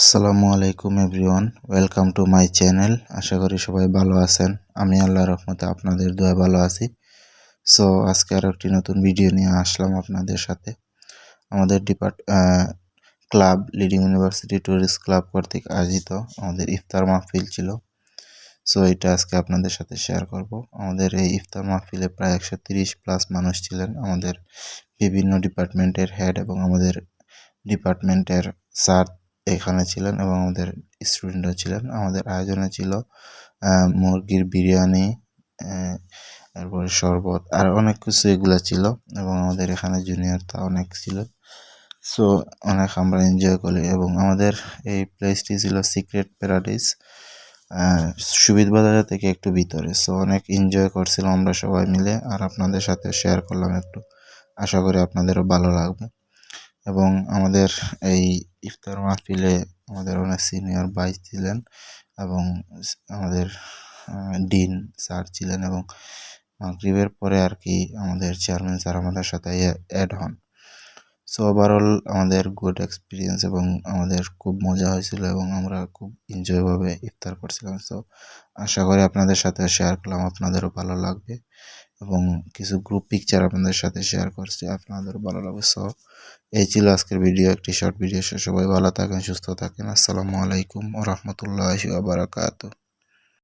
আসসালামু আলাইকুম everyone, welcome to my channel. আশা করি সবাই ভালো আছেন। আমি আল্লাহ রহমতে আপনাদের দোয়া ভালো আছি। সো আজকে আর একটি নতুন ভিডিও নিয়ে আসলাম আপনাদের সাথে। আমাদের depart club, leading university tourist club কর্তৃক আয়োজিত আমাদের ইফতার মাহফিল ছিল। সো এটা আজকে আপনাদের সাথে শেয়ার করব। আমাদের এই ইফতার মাহফিলে প্রায় একশো তিরিশ প্লাস মানুষ ছিলেন আমাদের বিভিন্ন ডিপার্টমেন্টের হেড এবং আমাদের ডিপার্টমেন্টের স্যার এখানে ছিলেন এবং আমাদের স্টুডেন্টরা ছিলেন। আমাদের আয়োজনে ছিল মুরগির বিরিয়ানি তারপরে শরবত, আর অনেক কিছু এগুলো ছিল এবং আমাদের এখানে জুনিয়র তা অনেক ছিল। সো অনেক আমরা এনজয় করি এবং আমাদের এই প্লেসটি ছিল সিক্রেট প্যারাডাইস সুবিধ বাজার থেকে একটু ভিতরে। সো অনেক এনজয় করছিলাম আমরা সবাই মিলে, আর আপনাদের সাথে শেয়ার করলাম একটু। আশা করি আপনাদেরও ভালো লাগবে। এবং আমাদের এই ইফতার মাহফিলে আমাদের অনেক সিনিয়র ভাই ছিলেন এবং আমাদের ডিন স্যার ছিলেন এবং মাগরিবের পরে আর কি আমাদের চেয়ারম্যান স্যার আমাদের সাথে অ্যাড হন। সো ওভারঅল আমাদের গুড এক্সপিরিয়েন্স এবং আমাদের খুব মজা হয়েছিল এবং আমরা খুব এনজয়ভাবে ইফতার করছিলাম। সো আশা করি আপনাদের সাথে শেয়ার করলাম, আপনাদেরও ভালো লাগবে। এবং কিছু গ্রুপ পিকচার আপনাদের সাথে শেয়ার করছি, আপনাদের ভালো লাগবে। সো এই ছিল আজকের ভিডিও একটি শর্ট ভিডিও সবাই ভালো থাকেন, সুস্থ থাকেন। আসসালামু আলাইকুম ও রহমতুল্লাহ বারাকাতু